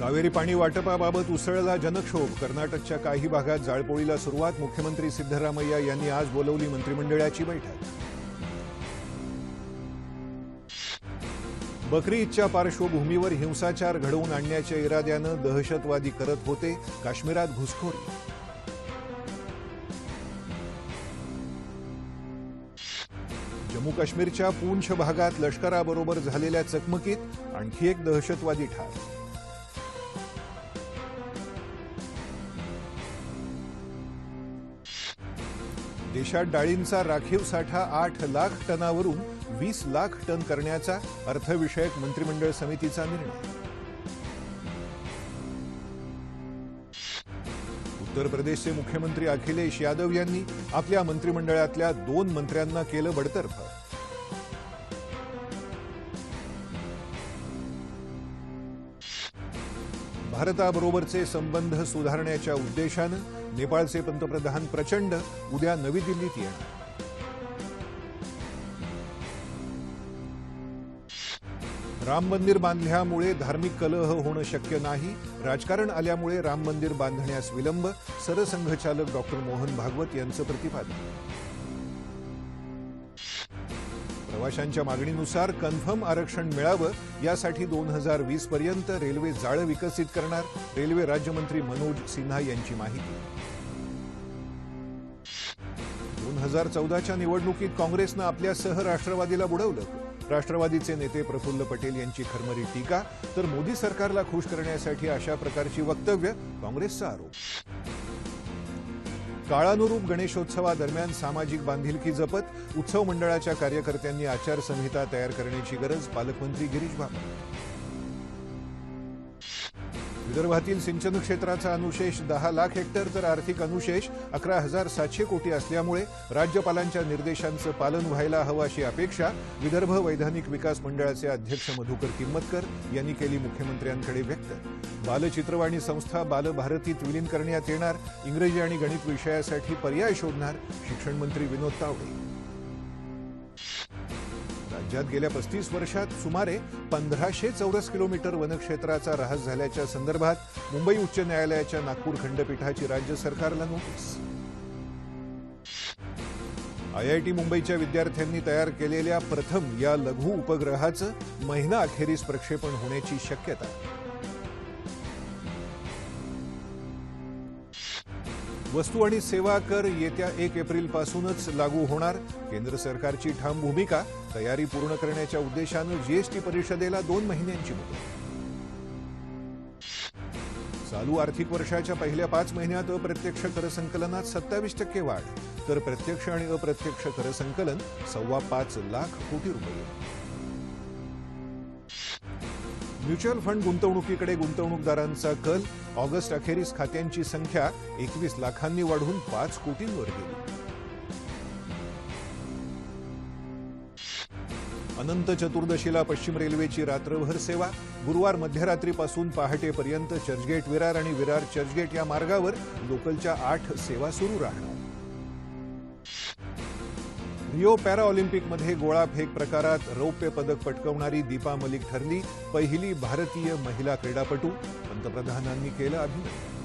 कावेरी पाणी वाटपाबाबत उसळला जनक्षोभ. कर्नाटकच्या काही भागात जाळपोळीला सुरुवात मुख्यमंत्री सिद्धरामय्या यांनी आज बोलवली मंत्रिमंडळाची बैठक. बकरी ईदच्या पार्श्वभूमीवर हिंसाचार घडवून आणण्याच्या इराद्यानं दहशतवादी करत होते काश्मीरात घुसखोरी. जम्मू काश्मीरच्या पूंछ भागात लष्कराबरोबर झालेल्या चकमकीत आणखी एक दहशतवादी ठार. देशात डाळींचा राखीव साठा आठ लाख टनावरून वीस लाख टन करण्याचा अर्थविषयक मंत्रिमंडळ समितीचा निर्णय. उत्तर प्रदेशचे मुख्यमंत्री अखिलेश यादव यांनी आपल्या मंत्रिमंडळातल्या दोन मंत्र्यांना केलं बडतर्फ. भारताबरोबरचे संबंध सुधारण्याच्या उद्देशानं नेपाळचे पंतप्रधान प्रचंड उद्या नवी दिल्लीत येणार. राम मंदिर बांधल्यामुळे धार्मिक कलह होणं शक्य नाही. राजकारण आल्यामुळे राम मंदिर बांधण्यास विलंब. सरसंघचालक डॉक्टर मोहन भागवत यांचं प्रतिपादन. प्रवाशांच्या मागणीनुसार कन्फर्म आरक्षण मिळावं यासाठी दोन हजार वीस पर्यंत रेल्वे जाळं विकसित करणार रेल्वे राज्यमंत्री मनोज सिन्हा यांची माहिती. दोन हजार चौदाच्या निवडणुकीत काँग्रेसनं आपल्यासह राष्ट्रवादीला बुडवलं. राष्ट्रवादीचे नेते प्रफुल्ल पटेल यांची खरमरी टीका तर मोदी सरकारला खुश करण्यासाठी अशा प्रकारची वक्तव्य काँग्रेसचा आरोप. काळानुरूप गणेशोत्सवादरम्यान सामाजिक बांधिलकी जपत उत्सव मंडळाच्या कार्यकर्त्यांनी आचारसंहिता तयार करण्याची गरज पालकमंत्री गिरीश बापट विदर्भातील सिंचन क्षेत्राचा अनुशेष दहा लाख हेक्टर तर आर्थिक अनुशेष अकरा हजार सातशे कोटी असल्यामुळे राज्यपालांच्या निर्देशांचं पालन व्हायला हवं अशी अपेक्षा विदर्भ वैधानिक विकास मंडळाचे अध्यक्ष मधुकर किंमतकर यांनी केली मुख्यमंत्र्यांकडे व्यक्त. बालचित्रवाणी संस्था बालभारतीत विलीन करण्यात येणार इंग्रजी आणि गणित विषयासाठी पर्याय शोधणार शिक्षण मंत्री विनोद तावडे. राज्यात गेल्या पस्तीस वर्षात सुमारे पंधराशे चौरस किलोमीटर वनक्षेत्राचा ऱ्हास झाल्याच्या संदर्भात मुंबई उच्च न्यायालयाच्या नागपूर खंडपीठाची राज्य सरकारला नोटीस. आयआयटी मुंबईच्या विद्यार्थ्यांनी तयार केलेल्या प्रथम या लघु उपग्रहाचं महिना अखेरीस प्रक्षेपण होण्याची शक्यता. वस्तू आणि सेवा कर येत्या एक एप्रिलपासूनच लागू होणार. केंद्र सरकारची ठाम भूमिका तयारी पूर्ण करण्याच्या उद्देशानं जीएसटी परिषदेला दोन महिन्यांची मुदत. चालू आर्थिक वर्षाच्या पहिल्या पाच महिन्यात अप्रत्यक्ष कर संकलनात सत्तावीस टक्के वाढ तर प्रत्यक्ष आणि अप्रत्यक्ष कर संकलन सव्वा पाच लाख कोटी रुपये. म्युच्युअल फंड गुंतवणुकीकडे गुंतवणूकदारांचा कल. ऑगस्ट अखेरीस खात्यांची संख्या एकवीस लाखांनी वाढून पाच कोटींवर गेली. अनंत चतुर्दशीला पश्चिम रेल्वेची रात्रभर सेवा. गुरुवार मध्यरात्रीपासून पहाटेपर्यंत चर्चगेट विरार आणि विरार चर्चगेट या मार्गावर लोकलच्या आठ सेवा सुरू राहणार. रिओ पॅराऑलिम्पिकमध्ये गोळाफेक प्रकारात रौप्य पदक पटकवणारी दीपा मलिक ठरली पहिली भारतीय महिला क्रीडापटू. पंतप्रधानांनी केलं अभिनंदन.